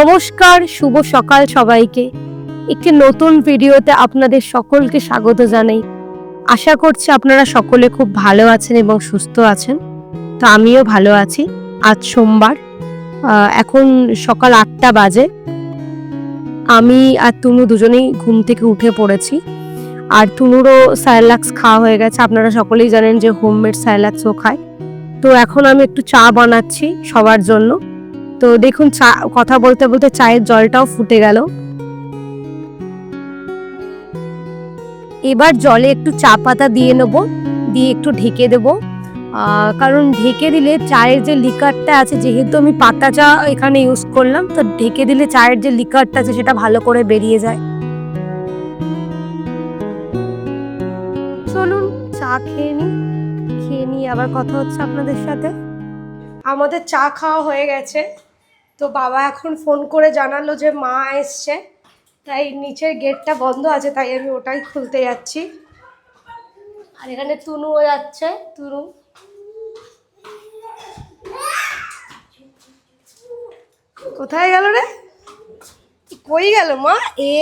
নমস্কার, শুভ সকাল সবাইকে। একটি নতুন ভিডিওতে আপনাদের সকলকে স্বাগত জানাই। আশা করছি আপনারা সকলে খুব ভালো আছেন এবং সুস্থ আছেন। তো আমিও ভালো আছি। আজ সোমবার এখন সকাল আটটা বাজে। আমি আর তুনু দুজনেই ঘুম থেকে উঠে পড়েছি। আর তুনুরও সায়ালাক্স খাওয়া হয়ে গেছে। আপনারা সকলেই জানেন যে হোমমেড সায়ালাক্সও খায়। তো এখন আমি একটু চা বানাচ্ছি সবার জন্য। তো দেখুন চা, কথা বলতে বলতে চায়ের জলটাও ফুটে গেল। এবার জলে একটু চা পাতা দিয়ে নেব, দিয়ে একটু ঢেকে দেব। কারণ ঢেকে দিলে চায়ের যে লিকারটা আছে, যেহেতু আমি পাতা চা এখানে ইউজ করলাম, তো ঢেকে দিলে চায়ের যে লিকারটা আছে, সেটা ভালো করে বেরিয়ে যায়। চলুন চা খেয়ে নিই, খেয়ে নিয়ে আবার কথা হচ্ছে আপনাদের সাথে। আমাদের চা খাওয়া হয়ে গেছে। তো বাবা এখন ফোন করে জানালো যে মা এসছে। তাই নিচের গেটটা বন্ধ আছে, তাই আমি ওটাই খুলতে যাচ্ছি। আর এখানে তুনুও যাচ্ছে, তুনু। কোথায় গেল রে? কই গেল মা? এ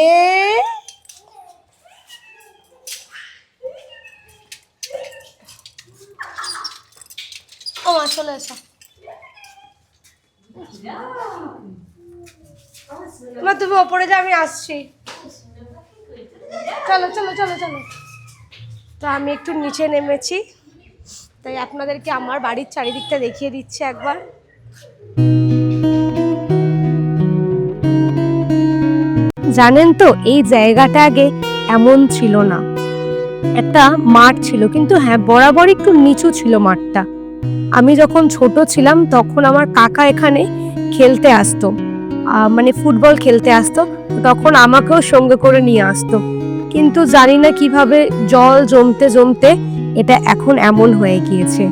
ও মা, চলে এসো। তুমি ওপরে যা আমি আসছি। চলো চলো চলো চলো। তো আমি একটু নিচে নেমেছি। তাই আপনাদেরকে আমার বাড়ির চারিদিকটা দেখিয়ে দিচ্ছি একবার। জানেন তো, এই জায়গাটা আগে এমন ছিল না। একটা মাঠ ছিল, কিন্তু হ্যাঁ বরাবর একটু নিচু ছিল মাঠটা। আমি যখন ছোট ছিলাম, তখন আমার কাকা এখানে খেলতে আসতো। মানে ফুটবল খেলতে আসতো। তখন আমাকেও সঙ্গে করে নিয়ে আসতো। কিন্তু জানি না কীভাবে জল জমতে জমতে এটা এখন এমন হয়ে গিয়েছে।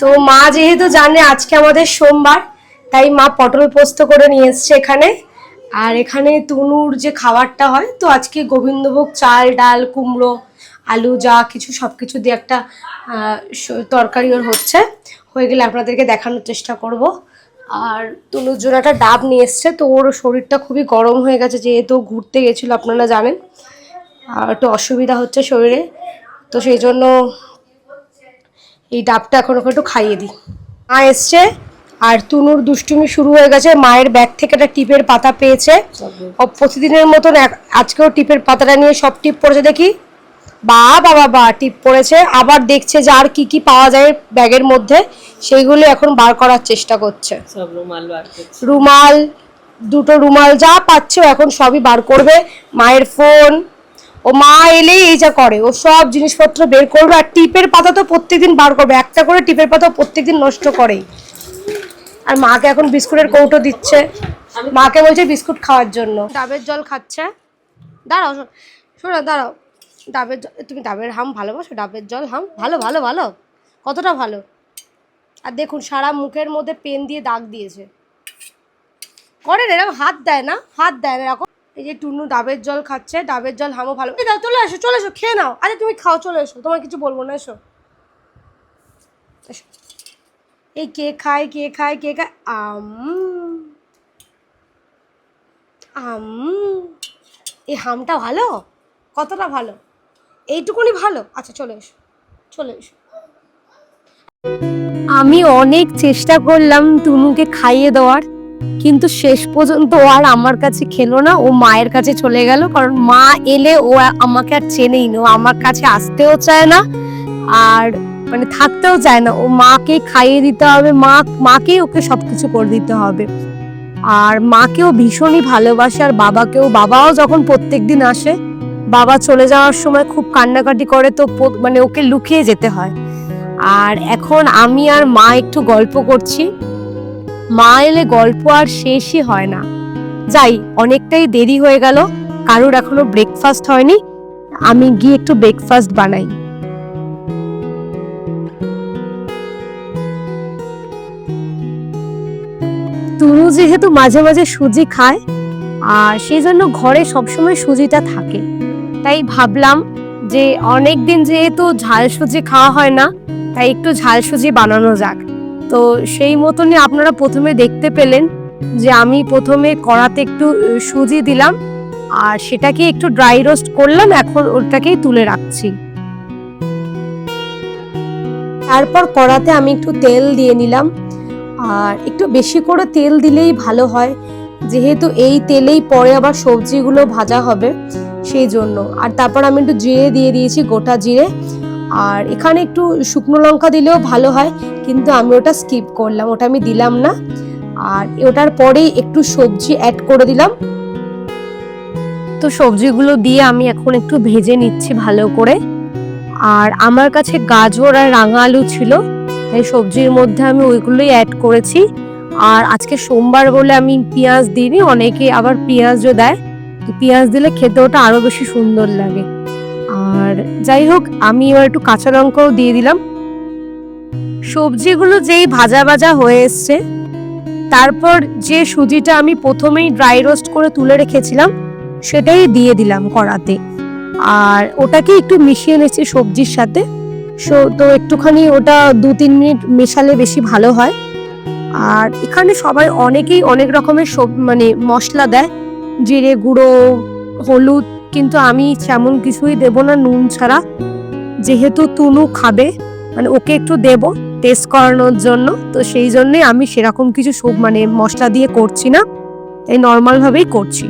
তো মা যেহেতু জানে আজকে আমাদের সোমবার, তাই মা পটল পোস্ত করে নিয়ে এসছে এখানে। আর এখানে তুনুর যে খাবারটা হয়, তো আজকে গোবিন্দভোগ চাল, ডাল, কুমড়ো আলু, যা কিছু সব কিছু দিয়ে একটা তরকারি ওর হচ্ছে। হয়ে গেলে আপনাদেরকে দেখানোর চেষ্টা করব। আর তুনুর জন্য একটা ডাব নিয়ে এসছে, তো ওর শরীরটা খুবই গরম হয়ে গেছে, যেহেতু ঘুরতে গেছিল, আপনারা জানেন। আর একটু অসুবিধা হচ্ছে শরীরে, তো সেই জন্য এই ডাবটা এখন ওকে একটু খাইয়ে দিই। মা এসছে, আর তুনুর দুষ্টুমি শুরু হয়ে গেছে। মায়ের ব্যাগ থেকে একটা টিপের পাতা পেয়েছে। প্রতিদিনের মতন আজকেও টিপের পাতাটা নিয়ে সব টিপ পড়েছে দেখি। বা বাবা বা টিপ পড়েছে আবার দেখছে যে আর কি কি পাওয়া যায় ব্যাগের মধ্যে সেইগুলো এখন বার করার চেষ্টা করছে। রুমাল বার করছি। রুমাল দুটো রুমাল যা পাচ্ছে ও এখন সবই বার করবে। মায়ের ফোন ও মা এলেই এই যা করে ও সব জিনিসপত্র বের করবে আর টিপের পাতা তো প্রত্যেকদিন বার করবে একটা করে টিপের পাতা প্রত্যেকদিন নষ্ট করেই। আর মাকে এখন বিস্কুটের কৌটো দিচ্ছে। মাকে বলছে বিস্কুট খাওয়ার জন্য। ডাবের জল খাচ্ছে। দাঁড়াও শোনো দাঁড়াও। ডাবের তুমি ডাবের হাম ভালোবাসো? ডাবের জল হাম? ভালো ভালো ভালো। কতটা ভালো? আর দেখুন, সারা মুখের মধ্যে পেন দিয়ে দাগ দিয়েছে। করে না এরকম হাত দেয় না? হাত দেয় না, এরকম। এই যে টুনু ডাবের জল খাচ্ছে, ডাবের জল হামও ভালো এই দাও, চলে এসো চলে এসো, খেয়ে নাও। আরে, তুমি খাও, চলে এসো। তোমার কিছু বলব না, এসো। এসো। এই কে খায় কে খায় কে খায়? আম। আম। এই হামটা ভালো? কতটা ভালো? এইটুকুনি ভালো? আচ্ছা চলে এসো। চলে এসো। আমি অনেক চেষ্টা করলাম টুনুকে খাইয়ে দেওয়ার, কিন্তু শেষ পর্যন্ত ও আর আমার কাছে খেলো না। ও মায়ের কাছে চলে গেল, কারণ মা এলে ও আমাকে আর চেনেই না। আমার কাছে আসতেও চায় না, আর মানে থাকতেও চায় না। ও মাকে খাইয়ে দিতে হবে, মা, মাকেই ওকে সবকিছু করে দিতে হবে। আর মাকেও ভীষণই ভালোবাসে, আর বাবাকেও। বাবাও যখন প্রত্যেকদিন আসে বাবা চলে যাওয়ার সময় খুব কান্নাকাটি করে তো মানে ওকে লুকিয়ে যেতে হয়। আর এখন আমি আর মা একটু গল্প করছি। মা এলে গল্প আর শেষই হয় না। যাই, অনেকটাই দেরি হয়ে গেল। কারোর এখনও ব্রেকফাস্ট হয়নি। আমি গিয়ে একটু ব্রেকফাস্ট বানাই। তুনু যেহেতু মাঝে মাঝে সুজি খায়, আর সেই জন্য ঘরে সবসময় সুজিটা থাকে। তাই ভাবলাম যে অনেক দিন যেহেতু ঝাল সুজি খাওয়া হয় না, তাই একটু ঝাল সুজি বানানো যাক। তো সেই মতনই আপনারা প্রথমে দেখতে পেলেন যে আমি প্রথমে কড়াতে একটু সুজি দিলাম আর সেটাকে একটু ড্রাই রোস্ট করলাম, এখন ওটাকেই তুলে রাখছি। তারপর কড়াতে আমি একটু তেল দিয়ে নিলাম আর একটু বেশি করে তেল দিলেই ভালো হয়, যেহেতু এই তেলেই পরে আবার সবজিগুলো ভাজা হবে। সেই জন্য। আর তারপর আমি একটু জিরে দিয়ে দিয়েছি গোটা জিরে। আর এখানে একটু শুকনো লঙ্কা দিলেও ভালো হয়, কিন্তু আমি ওটা স্কিপ করলাম, ওটা আমি দিলাম না। আর ওটার পরেই একটু সবজি অ্যাড করে দিলাম। তো সবজিগুলো দিয়ে আমি এখন একটু ভেজে নিচ্ছি ভালো করে। আর আমার কাছে গাজর আর রাঙা আলু ছিল, তাই সবজির মধ্যে আমি ওইগুলোই অ্যাড করেছি। আর আজকে সোমবার বলে আমি পেঁয়াজ দিইনি, অনেকে আবার পেঁয়াজও দেয়। তো পেঁয়াজ দিলে খেতে ওটা আরও বেশি সুন্দর লাগে। আর যাই হোক, আমি এবার একটু কাঁচা লঙ্কাও দিয়ে দিলাম। সবজিগুলো যেই ভাজা ভাজা হয়ে এসছে, তারপর যে সুজিটা আমি প্রথমেই ড্রাই রোস্ট করে তুলে রেখেছিলাম, সেটাই দিয়ে দিলাম কড়াতে। আর ওটাকে একটু মিশিয়ে নিচ্ছি সবজির সাথে। সো, তো একটুখানি ওটা দু তিন মিনিট মেশালে বেশি ভালো হয়। আর এখানে সবাই অনেকেই অনেক রকমের সব মানে মশলা দেয়। জিরে গুঁড়ো, হলুদ, কিন্তু আমি তেমন কিছুই দেব না নুন ছাড়া। যেহেতু তুনু খাবে মানে ওকে একটু দেব টেস্ট করানোর জন্য, তো সেই জন্যই আমি সেরকম কিছু সব মানে মশলা দিয়ে করছি না, তাই নর্মালভাবেই করছি।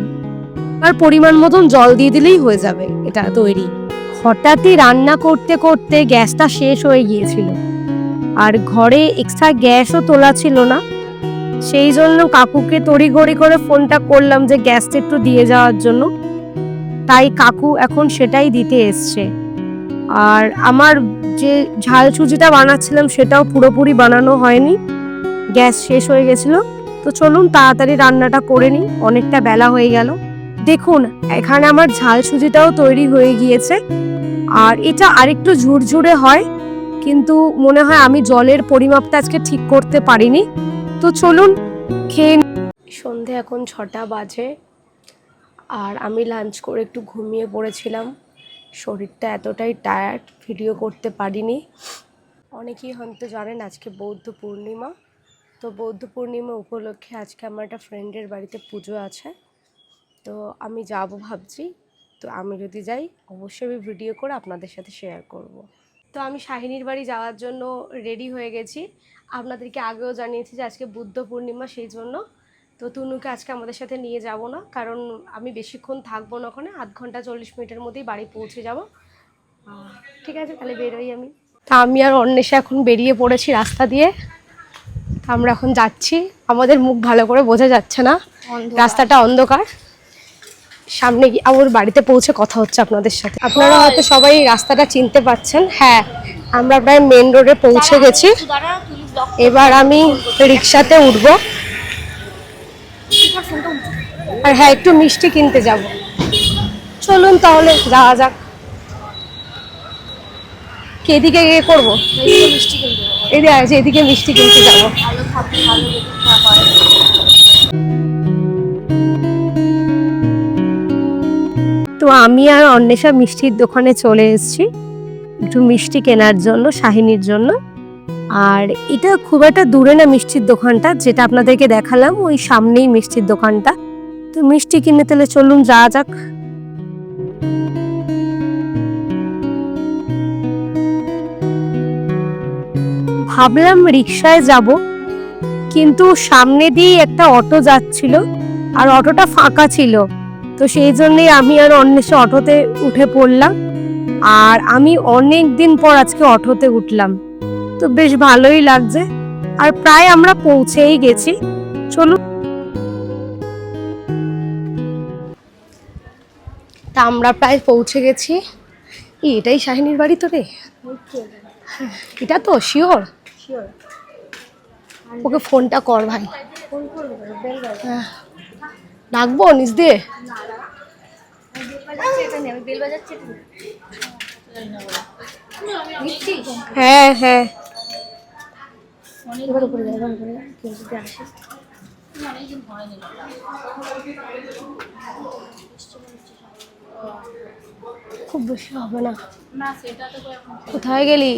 আর পরিমাণ মতন জল দিয়ে দিলেই হয়ে যাবে এটা তৈরি। হঠাৎই রান্না করতে করতে গ্যাসটা শেষ হয়ে গিয়েছিল। আর ঘরে এক্সট্রা গ্যাসও তোলা ছিল না। সেই জন্য কাকুকে তড়িঘড়ি করে ফোনটা করলাম যে গ্যাসটা একটু দিয়ে যাওয়ার জন্য। তাই কাকু এখন সেটাই দিতে এসছে। আর আমার যে ঝাল সুজিটা বানাচ্ছিলাম সেটাও পুরোপুরি বানানো হয়নি। গ্যাস শেষ হয়ে গেছিল। তো চলুন তাড়াতাড়ি রান্নাটা করে নিই। অনেকটা বেলা হয়ে গেল। দেখুন, এখানে আমার ঝাল সুজিটাও তৈরি হয়ে গিয়েছে। আর এটা আরেকটু ঝুরঝুরে হয়। কিন্তু মনে হয় আমি জলের পরিমাপটা আজকে ঠিক করতে পারিনি। তো চলুন, খেয়ে সন্ধে এখন ছটা বাজে, আর আমি লাঞ্চ করে একটু ঘুমিয়ে পড়েছিলাম। শরীরটা এতটাই টায়ার্ড ভিডিও করতে পারিনি। অনেকেই হয়তো জানেন আজকে বৌদ্ধ পূর্ণিমা। তো বৌদ্ধ পূর্ণিমা উপলক্ষে আজকে আমার একটা ফ্রেন্ডের বাড়িতে পুজো আছে। তো আমি যাব ভাবছি। তো আমি যদি যাই, অবশ্যই ভিডিও করে আপনাদের সাথে শেয়ার করব। তো আমি শাহিনীর বাড়ি যাওয়ার জন্য রেডি হয়ে গেছি। আপনাদেরকে আগেও জানিয়েছি যে আজকে বুদ্ধ পূর্ণিমা সেই জন্য। তো তুনুকে আজকে আমাদের সাথে নিয়ে যাব না কারণ আমি বেশিক্ষণ থাকব না ওখানে। আধ ঘণ্টা চল্লিশ মিনিটের মধ্যেই বাড়ি পৌঁছে যাব। ঠিক আছে তাহলে বেরোই আমি। তা আমি আর অন্বেষা এখন বেরিয়ে পড়েছি রাস্তা দিয়ে। তা আমরা এখন যাচ্ছি। আমাদের মুখ ভালো করে বোঝা যাচ্ছে না। রাস্তাটা অন্ধকার। সামনে গিয়ে আমার বাড়িতে পৌঁছে কথা হচ্ছে আপনাদের সাথে। আপনারা হয়তো সবাই রাস্তাটা চিনতে পাচ্ছেন। হ্যাঁ আমরা প্রায় মেন রোডে পৌঁছে গেছি। এবার আমি রিক্সাতে উঠবো। আর হ্যাঁ একটু মিষ্টি কিনতে যাব। চলুন তাহলে যাওয়া যাক। কি এদিকে গিয়ে করব? এদিকে এদিকে মিষ্টি কিনতে যাব। তো আমি আর অন্বেষা মিষ্টির দোকানে চলে এসেছি। একটু মিষ্টি কেনার জন্য, শাহিনীর জন্য। আর এটা খুব একটা দূরে না মিষ্টির দোকানটা, যেটা আপনাদেরকে দেখালাম, ওই সামনেই মিষ্টির দোকানটা। তো মিষ্টি কিনে তাহলে চলুন, যাওয়া যাক। ভাবলাম রিক্সায় যাব, কিন্তু সামনে দিয়ে একটা অটো যাচ্ছিল, আর অটোটা ফাঁকা ছিল। তো সেই জন্যই আমি আর অন্বেষে অটোতে উঠে পড়লাম। আর আমি অনেক দিন পর আজকে অটোতে উঠলাম। তো বেশ ভালোই লাগছে। আর প্রায় আমরা পৌঁছেই গেছি। চলুন। তা আমরা প্রায় পৌঁছে গেছি। এটাই শাহিনীর বাড়ি তো রে? এটা তো শিওর? ওকে ফোনটা কর ভাই। হ্যাঁ। ডাকবো নিজ দিয়ে? হ্যাঁ হ্যাঁ। খুব বেশি হবে না। কোথায় গেলি?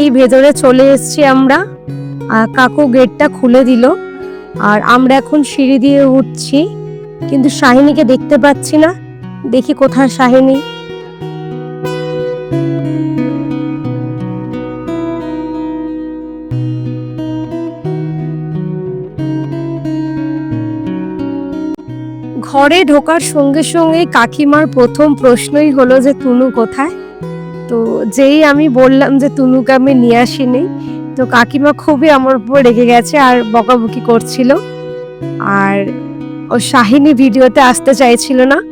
এই ভেতরে চলে এসেছি আমরা কাকু গেটটা খুলে দিল। আর আমরা এখন সিঁড়ি দিয়ে উঠছি, কিন্তু শাহিনীকে দেখতে পাচ্ছি না। দেখি কোথায় শাহিনী। ঘরে ঢোকার সঙ্গে সঙ্গে কাকিমার প্রথম প্রশ্নই হলো যে, তুনু কোথায়? তো যেই আমি বললাম যে, তুনুকে আমি নিয়ে আসিনি। তো কাকিমা খুবই আমার উপর রেগে গেছে আর বকাবকি করছিল। আর ও শাহিনী ভিডিওতে আসতে চাইছিল না,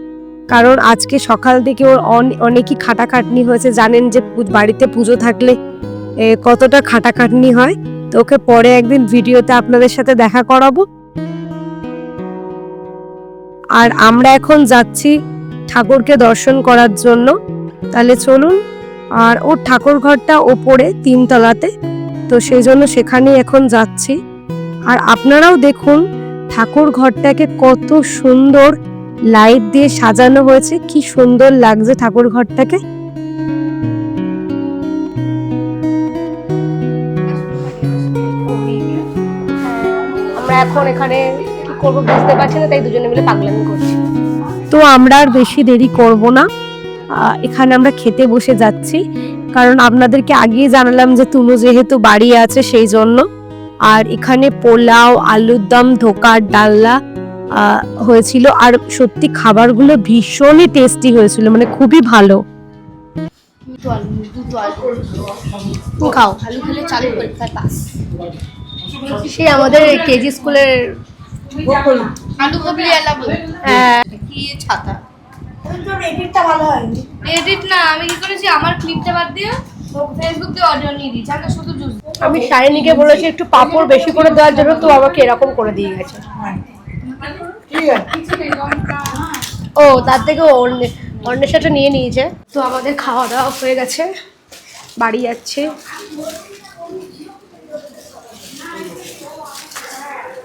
কারণ আজকে সকাল থেকে ওর অন- অনেকই খাটাখাটনি হয়েছে। জানেন যে বাড়িতে পুজো থাকলে কতটা খাটাখাটনি হয়। তো ওকে পরে একদিন ভিডিওতে আপনাদের সাথে দেখা করাবো। আর আমরা এখন যাচ্ছি ঠাকুরকে দর্শন করার জন্য। তাহলে চলুন, আর ওর ঠাকুর ঘরটা ওপরে তিনতলাতে। তো সেই জন্য সেখানেই এখন যাচ্ছি। আর আপনারাও দেখুন ঠাকুর ঘরটাকে কত সুন্দর লাইট দিয়ে সাজানো হয়েছে। কি সুন্দর লাগছে ঠাকুর ঘরটাকে। আমরা এখন এখানে কি করব বুঝতে পারছি না তাই দুজনে মিলে পাগলামি করছি। তো আমরা আর বেশি দেরি করব না। এখানে আমরা খেতে বসে যাচ্ছি। কারণ আপনাদেরকে আগেই জানালাম যে তুনু যেহেতু বাড়ি আছে সেই জন্য। আর এখানে পোলাও আলুর দম ধোকার ডালনা আহ, হয়েছিল। আর সত্যি খাবারগুলো ভীষণই টেস্টি হয়েছিল মানে খুবই ভালো। দুটো আলু দুটো আলু তুমি খাও। আলু খেলে চালু পরীক্ষায় পাস সে আমাদের কেজি স্কুলের আলু কবি হ্যাঁ, কি ছাতা? এডিট না আমি কি করেছি? আমার ক্লিপটা বাদ দিয়ে ফেসবুক দিয়ে অডিও নিয়ে দিয়েছি। আগে শুধু জুস আমি শাইনিকে বলেছি একটু পাপড় বেশি করে দেওয়ার জন্য তো আমাকে এরকম করে দিয়ে গেছে। ও তার থেকে অন্যের সাথে নিয়ে নিয়েছে। তো আমাদের খাওয়া দাওয়া হয়ে গেছে। বাড়ি যাচ্ছে।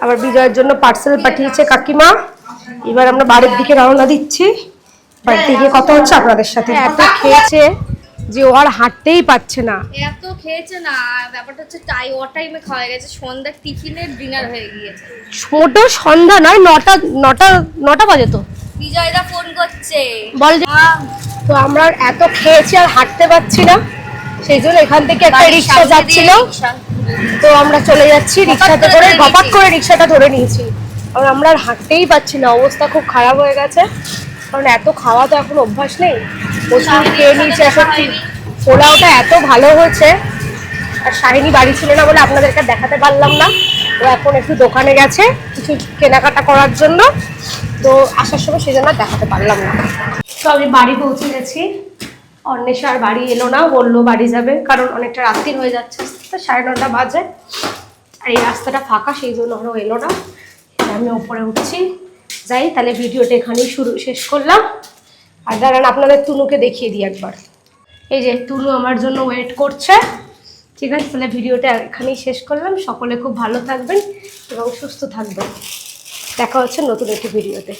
আবার বিজয়ের জন্য পার্সেল পাঠিয়েছে কাকিমা। এবার আমরা বাড়ির দিকে রওনা দিচ্ছি। বাড়ির দিকে কথা হচ্ছে আপনাদের সাথে? এত খেয়েছে যে ও আর হাঁটতেই পারছে না। এত খেয়েছে না ব্যাপারটা হচ্ছে টাই ও টাইমে খাওয়া গেছে সন্ধ্যার টিফিনের ডিনার হয়ে গিয়েছে। ছোট সন্ধ্যা নয় নটা নটা নটা বাজে তো। বিজয়দা ফোন করছে। বল যে- তো আমরা এত খেয়েছি আর হাঁটতে পারছি না। সেই জন্য এখান থেকে একটা রিক্সা যাচ্ছিল। তো আমরা চলে যাচ্ছি রিক্সাতে করে গপাত নিয়েছি। করে রিক্সাটা ধরে নিয়েছি। আর আমরা আর হাঁটতেই পারছি না অবস্থা খুব খারাপ হয়ে গেছে। কারণ এত খাওয়া তো এখন অভ্যাস নেই। প্রচুর খেয়ে নিয়েছে সত্যি পোলাওটা এত ভালো হয়েছে। আর শাহিনী বাড়ি ছিল না বলে আপনাদেরকে দেখাতে পারলাম না। ও এখন একটু দোকানে গেছে কিছু কেনাকাটা করার জন্য। তো আসার সময় সেই জন্য আর দেখাতে পারলাম না। তো আমি বাড়ি পৌঁছে গেছি। অন্বেষা আর বাড়ি এলো না বলল বাড়ি যাবে, কারণ অনেকটা রাত্রি হয়ে যাচ্ছে। সাড়ে নটা বাজে। আর এই রাস্তাটা ফাঁকা, সেই জন্য ওরাও এলো না। আমি ওপরে উঠছি। যাই, তাহলে ভিডিওটা এখানেই শুরু, শেষ করলাম। আর দাঁড়ান, আপনাদের তুনুকে দেখিয়ে দিই একবার। এই যে, তুনু আমার জন্য ওয়েট করছে। ঠিক আছে, তাহলে ভিডিওটা এখানেই শেষ করলাম। সকলে খুব ভালো থাকবেন এবং সুস্থ থাকবেন। দেখা হচ্ছে নতুন একটি ভিডিওতে।